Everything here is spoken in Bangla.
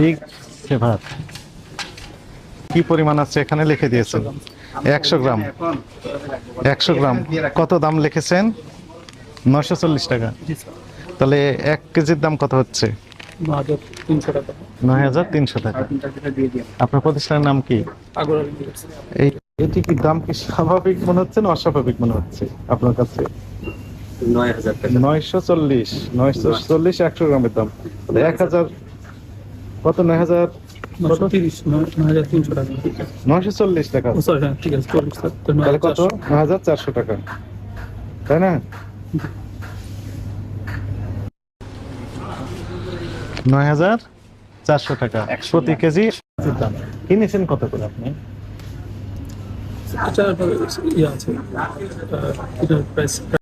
ঠিক সে ভাত। কি পরিমাণ আছে এখানে লিখে দিয়েছেন? একশো গ্রাম। একশো গ্রাম। কত দাম লিখেছেন? নশো চল্লিশ টাকা। তাহলে এক কেজির দাম কত হচ্ছে? নয় হাজার তিনশো টাকা। আপনার প্রতিষ্ঠানের নাম কি? এই এটি কি দাম কি স্বাভাবিক মনে হচ্ছে না অস্বাভাবিক মনে হচ্ছে আপনার কাছে? নয়শো চল্লিশ। নয়শো চল্লিশ একশো গ্রামের দাম। এক হাজার কত? নয় হাজার নশো তিরিশ নয় হাজার তিনশো টাকা। নয়শো চল্লিশ টাকা সরি হ্যাঁ ঠিক আছে চল্লিশ স্যার তো নয় তাহলে কত? নয় হাজার চারশো টাকা। তাই না? নয় হাজার চারশো টাকা প্রতি কেজি। দাম কিনেছেন কত করে আপনি? এটা ইয়ে আছে প্রাইস